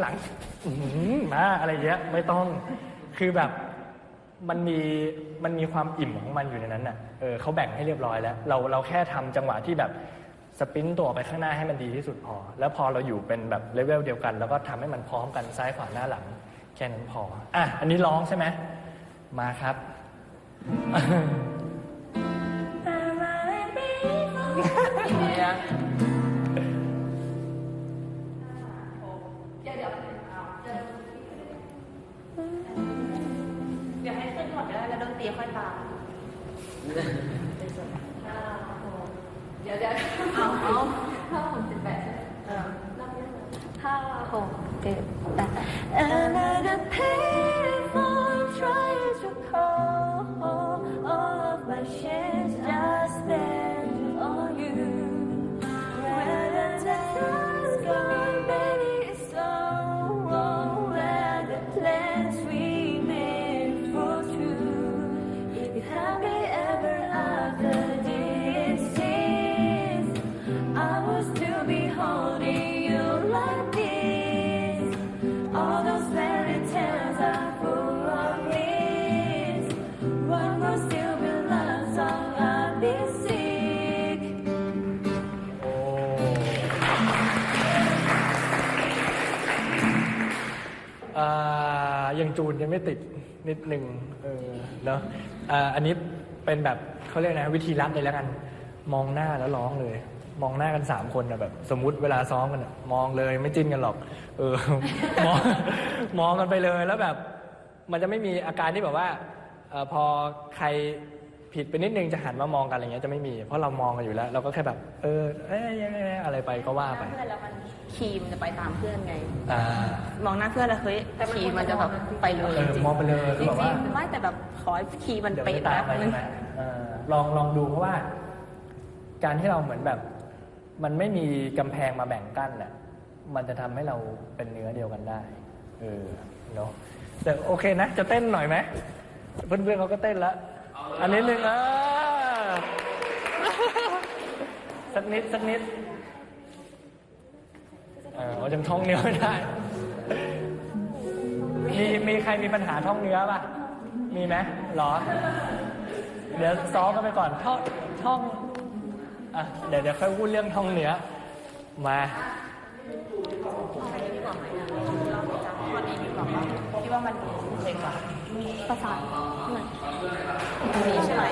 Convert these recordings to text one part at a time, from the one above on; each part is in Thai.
หลังอื้อหือมาอะไรเงี้ยไม่ต้องคือแบบมันมีมันมีความอิ่มของมันอยู่ในนั้นน่ะเออเขาแบ่งให้เรียบร้อยแล้ว เราเราแค่ทำจังหวะที่แบบสปรินต์ตัวออกไปข้างหน้าให้มันดีที่สุดพอ แล้วพอเราอยู่เป็นแบบเลเวลเดียวกัน แล้วก็ทำให้มันพร้อมกันซ้ายขวาหน้าหลัง แค่นั้นพออะอันนี้ร้องใช่ไหมมาครับเตรีค่อยตามเดี๋ยวเดี๋ยวเอาเอาห้าหกเจ็ดแปดห้าหกเจ็ด ยังจูนยังไม่ติดนิดหนึ่งเออเนาะอ่าอันนี้เป็นแบบเขาเรียกนะวิธีรัดเลยแล้วกัน มองหน้าแล้วร้องเลย มองหน้ากันสามคนนะแบบ สมมุติเวลาซ้อมกันอะมองเลยไม่จิ้นกันหรอก เออ มอง มองกันไปเลยแล้วแบบ มันจะไม่มีอาการที่แบบว่าเออพอใครผิดไปนิดนึงจะหันมามองกันอะไรเงี้ยจะไม่มี เพราะเรามองกันอยู่แล้ว เราก็แค่แบบ เออเอ้ยเอ้ยเอ้ยอะไรไปก็ว่าไป เพื่อนแล้วมันคีย์มันจะไปตามเพื่อนไง อ่ามองหน้าเพื่อนแล้วเฮ้ยคีย์มันจะแบบไปเลยเออจริงมองไปเลยจคือริแบบงว่า ๆไม่แต่แบบขอให้คีย์มันเดี๋ยวเป๊ะไม่ตามแป๊บไปนึใช่ง ไหมเออลองลองดูเพราะว่า การที่เราเหมือนแบบ มันไม่มีกำแพงมาแบ่งกั้นน่ะมันจะทำให้เราเป็นเนื้อเดียวกันได้ เออเนาะแต่โอเคนะ จะเต้นหน่อยไหมเพื่อนๆเขาก็เต้นแล้วอันนี้หนึ่งเออสักนิดสักนิดเออเราจะท่องเนื้อไม่ได้มีมีใครมีปัญหาท่องเนื้อป่ะ มีไหมหรอ เดี๋ยวซ้อมกันไปก่อนท่องท่อง อะเดี๋ยวเดี๋ยวค่อยพูดเรื่องท่องเนื้อ มาใช้ดีกว่าไหมอะเราจะข้อนี้ดีกว่าปะคิดว่ามันเจ๋งกว่าประสานเหมือนอันนี้ใช่ไหม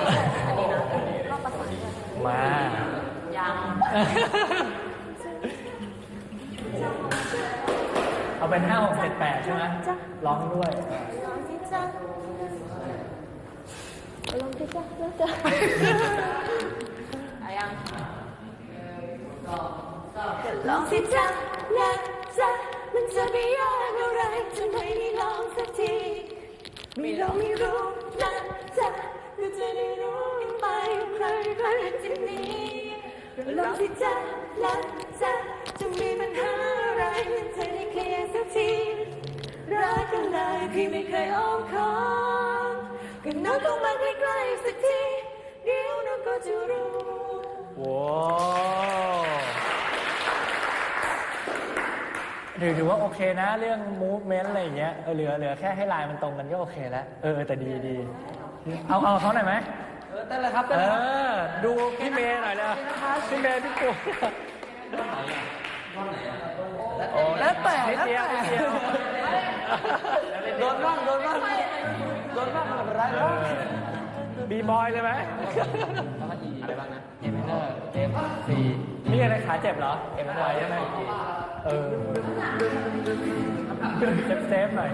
อันนี้นะรอบประสานด้วยมา ยัง เอาเป็นห้าหกเจ็ดแปดใช่ไหมร้องด้วยลองสิจ๊ะลองสิจ๊ะแล้วจะอะยังลอง สิจ๊ะนะจ๊ะมันจะไม่ยากอะไรทำไมไม่ลองสักทีไม่ลองไม่รู้นะจ๊ะเราจะได้รู้ไปใครใครจะนี้ลองสิจ๊ะนะจ๊ะจะมีปัญหาอะไรมันจะได้เคลียร์สักทีรักกันเลยพี่ไม่เคยอ้อมค้อมก็น้องเข้ามาใกล้ๆสักทีเดี๋ยวน้องก็จะรู้ว้า ถือถือว่าโอเคนะ เรื่อง movement อะไรอย่างเงี้ยเออเหลือเหลือแค่ให้ลายมันตรงกันก็โอเคแล้วเออแต่ดีดีเอาเอาเขาหน่อยไหมเออเต้นเลยครับเอเต้นเลยครับอดูพี่เมย์หน่อยเลยพี่เมย์พี่ปูโอ้แล้วแต่นิดแล้วเดียวแต่นิดเดียว โดนบ้างโดนบ้างโดนบ้างไม่เป็นไรหรอก บีบอยเลยไหมแล้วก็อีอะไรบ้างนะเอเมเนอร์เอฟซีนี่อะไรขาเจ็บเหรอเอ็มไวใช่ไหมเออเซฟเซฟหน่อย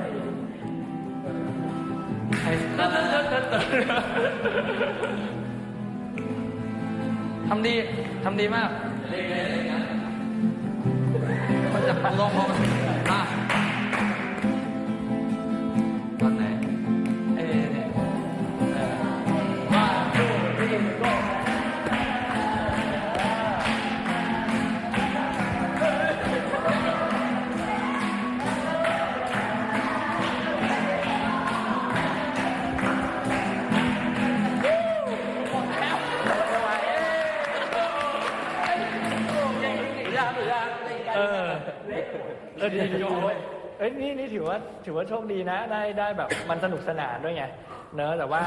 ทำดีทำดีมากมันจะลงพอมัน นี่นี่ถือว่าถือว่าโชคดีนะ ได้ได้แบบมันสนุกสนานด้วยไงเนอะแต่ว่า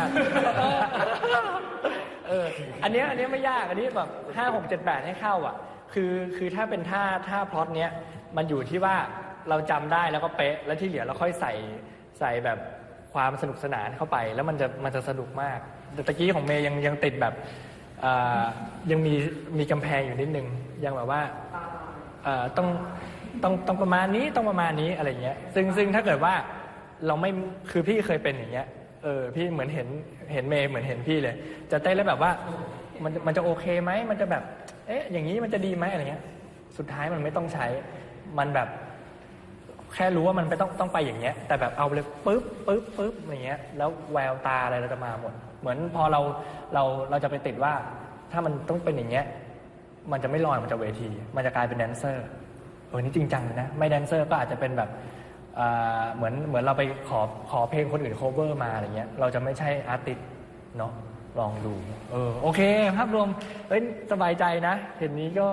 เอออันเนี้ยอันเนี้ยไม่ยากอันนี้แบบห้าหกเจ็ดแปดให้เข้าอะ คือคือถ้าเป็นท่าท่าพล็อตเนี้ยมันอยู่ที่ว่าเราจำได้แล้วก็เป๊ะ แล้วที่เหลือเราค่อยใส่ใส่แบบความสนุกสนานเข้าไป แล้วมันจะมันจะสนุกมากแต่ตะกี้ของเมย์ยังยังติดแบบยังมีมีกำแพงอยู่นิดนึงยังแบบว่าต้อง ต้องต้องประมาณนี้ต้องประมาณนี้อะไรเงี้ย ซึ่งซึ่งถ้าเกิดว่าเราไม่คือพี่เคยเป็นอย่างเงี้ยเออพี่เหมือนเห็นเห็นเมย์เหมือนเห็นพี่เลย จะเต้นแล้วแบบว่ามันมันจะโอเคไหมมันจะแบบ เอ๊ะ อย่างนี้มันจะดีไหมอะไรเงี้ย สุดท้ายมันไม่ต้องใช้ มันแบบ แค่รู้ว่ามันไปต้องต้องไปอย่างเงี้ย แต่แบบเอาเลยปึ๊บปึ๊บปึ๊บอย่างเงี้ย แล้วแววตาอะไรเราจะมาหมด เหมือนพอเราเราเราจะไปติดว่า ถ้ามันต้องเป็นอย่างเงี้ย มันจะไม่ลอยมันจะเวที มันจะกลายเป็นแดนเซอร์ อนี่จริงจังเลยนะ ไม่แดนเซอร์ก็อาจจะเป็นแบบอ่าเหมือนเหมือนเราไปขอขอเพลงคนอื่น cover มาอะไรเงี้ยเราจะไม่ใช่อาร์ติสเนาะลองดู เออ โอเค ภาพรวม เอ้ย สบายใจนะ เห็นนี้ก็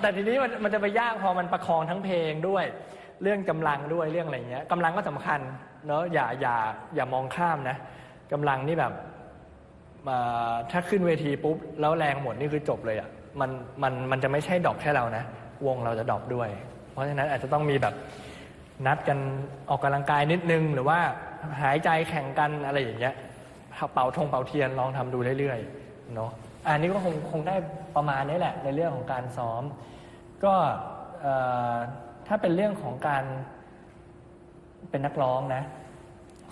แต่ทีนี้มันมันจะไปยากพอมันประคองทั้งเพลงด้วย เรื่องกำลังด้วย เรื่องอะไรเงี้ยกำลังก็สำคัญ เนาะ อย่า อย่า อย่ามองข้ามนะกำลังนี่แบบมาถ้าขึ้นเวทีปุ๊บ แล้วแรงหมดนี่คือจบเลยอะ่ะ มัน มัน มันจะไม่ใช่ดอกแค่เรานะ วงเราจะดรอกด้วย เพราะฉะนั้นอาจจะต้องมีแบบนัดกันออกกำลังกายนิดนึง หรือว่าหายใจแข่งกันอะไรอย่างเงี้ยเป่าธงเป่าเทียนลองทำดูเรื่อยๆเนาะอันนี้ก็คงคงได้ประมาณนี้แหละในเรื่องของการซ้อม ก็ถ้าเป็นเรื่องของการเป็นนักร้องนะ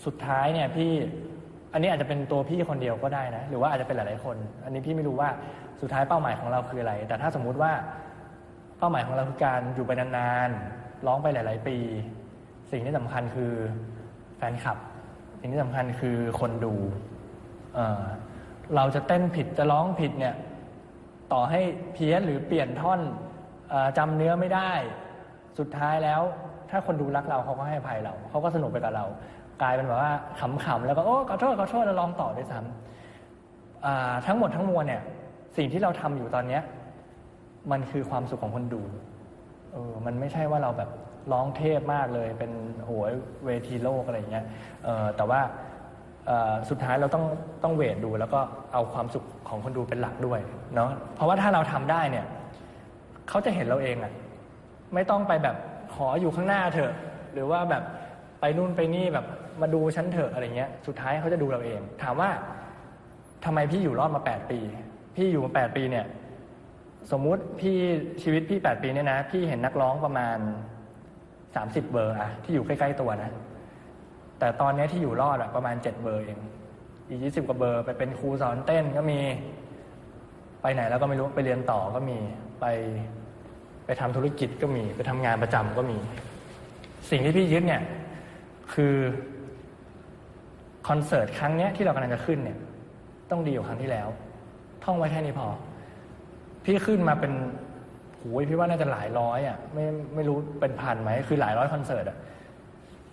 สุดท้ายเนี่ยพี่อันนี้อาจจะเป็นตัวพี่คนเดียวก็ได้นะ หรือว่าอาจจะเป็นหลายๆคน อันนี้พี่ไม่รู้ว่าสุดท้ายเป้าหมายของเราคืออะไร แต่ถ้าสมมุติว่า เป้าหมายของเราคือการอยู่ไปนานๆร้องไปหลาย ๆ ปี สิ่งที่สำคัญคือแฟนคลับ สิ่งที่สำคัญคือคนดูเออเราจะเต้นผิดจะร้องผิดเนี่ยต่อให้เพี้ยนหรือเปลี่ยนท่อนออจำเนื้อไม่ได้ สุดท้ายแล้ว ถ้าคนดูรักเราเขาก็ให้ภัยเราเขาก็สนุกไปกับเรา กลายเป็นแบบว่าขำๆแล้วก็โอ้ขอโทษขอโทษแล้วร้องต่อด้วยซ้ำทั้งหมดทั้งมวลเนี่ยสิ่งที่เราทำอยู่ตอนเนี้ย มันคือความสุขของคนดูเออมันไม่ใช่ว่าเราแบบร้องเทพมากเลยเป็นโหยเวทีโลกอะไรอย่างเงี้ยเออแต่ว่าสุดท้ายเราต้องต้องเวทดู แล้วก็เอาความสุขของคนดูเป็นหลักด้วยเนาะเพราะว่าถ้าเราทำได้เนี่ยเขาจะเห็นเราเองอะไม่ต้องไปแบบขออยู่ข้างหน้าเถอะ หรือว่าแบบไปนู่นไปนี่แบบมาดูฉันเถอะอะไรเงี้ย สุดท้ายเขาจะดูเราเอง ถามว่าทำไมพี่อยู่รอดมา 8 ปี พี่อยู่มา 8 ปีเนี่ย สมมุติพี่ชีวิตพี่ 8 ปีเนี่ยนะ พี่เห็นนักร้องประมาณ 30 เบอร์อะที่อยู่ใกล้ๆตัวนะ แต่ตอนนี้ที่อยู่รอดอะประมาณ 7 เบอร์เองอีก20กว่าเบอร์ไปเป็นครูสอนเต้นก็มีไปไหนแล้วก็ไม่รู้ไปเรียนต่อก็มีไปไปทำธุรกิจก็มี ไปทำงานประจำก็มี สิ่งที่พี่ยึดเนี่ย คือคอนเสิร์ตครั้งเนี้ยที่เรากำลังจะขึ้นเนี่ย ต้องดีกว่าครั้งที่แล้ว ท่องไว้แค่นี้พอ พี่ขึ้นมาเป็นโหยพี่ว่าน่าจะหลายร้อยอะไม่ไม่รู้เป็นพันไหมคือหลายร้อยคอนเสิร์ตอะ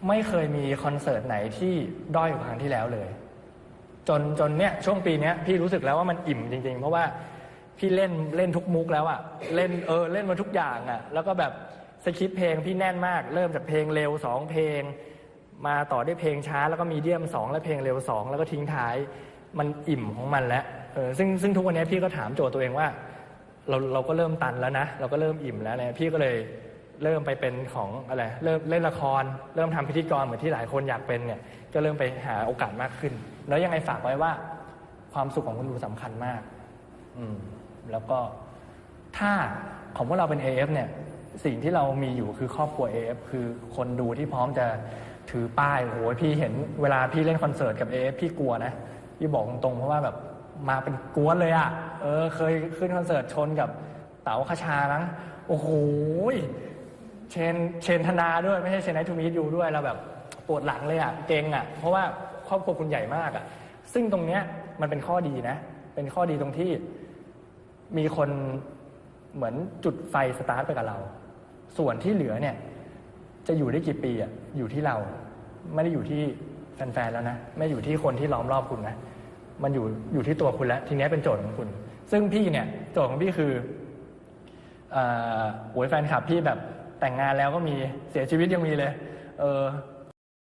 ไม่เคยมีคอนเสิร์ตไหนที่ด้อยกว่าครั้งที่แล้วเลย จนจนเนี้ยช่วงปีเนี้ยพี่รู้สึกแล้วว่ามันอิ่มจริง ๆ เพราะว่าพี่เล่นเล่นทุกมุกแล้วอะเล่นเออเล่นมาทุกอย่างอะ แล้วก็แบบสคริปต์เพลงพี่แน่นมาก เริ่มจากเพลงเร็วสองเพลง มาต่อด้วยเพลงช้าแล้วก็มีเดียมสองแล้วเพลงเร็วสองแล้วก็ทิ้งท้ายมันอิ่มของมันแล้วเออซึ่งซึ่งทุกวันนี้พี่ก็ถามโจทย์ตัวเองว่า เราเราก็เริ่มตันแล้วนะ เราก็เริ่มอิ่มแล้วเนี่ยพี่ก็เลยเริ่มไปเป็นของอะไรเริ่มเล่นละคร เริ่มทำพิธีกรเหมือนที่หลายคนอยากเป็นเนี่ยก็เริ่มไปหาโอกาสมากขึ้น แล้วยังไงฝากไว้ว่า ความสุขของคนดูสำคัญมาก อืมแล้วก็ถ้าของพวกเราเป็น AF เนี่ยสิ่งที่เรามีอยู่คือครอบครัว AF คือคนดูที่พร้อมจะถือป้ายโอ้โหพี่เห็นเวลาพี่เล่นคอนเสิร์ตกับ AF พี่กลัวนะพี่บอกตรงๆเพราะว่าแบบมาเป็นกวนเลยอะ่ะ เออเคยขึ้นคอนเสิร์ตชนกับเต๋าคชานะโอ้โหเชนเชนธนาด้วยไม่ใช่เชนไนทูมีอยู่ด้วยเราแบบปวดหลังเลยอะ่ะเก่งอะ่ะ เพราะว่าครอบครัวคุณใหญ่มากอะ่ะ ซึ่งตรงเนี้ยมันเป็นข้อดีนะ เป็นข้อดีตรงที่มีคนเหมือนจุดไฟสตาร์ทไปกับเรา ส่วนที่เหลือเนี่ย จะอยู่ได้กี่ปีอะอยู่ที่เราไม่ได้อยู่ที่แฟนๆแล้วนะ ไม่อยู่ที่คนที่ล้อมรอบคุณนะ มันอยู่อยู่ที่ตัวคุณแล้ว ทีนี้เป็นโจทย์ของคุณ ซึ่งพี่เนี่ยโจทย์ของพี่คืออ่อโอ้ยแฟนคลับพี่แบบแต่งงานแล้วก็มีเสียชีวิตยังมีเลย เออ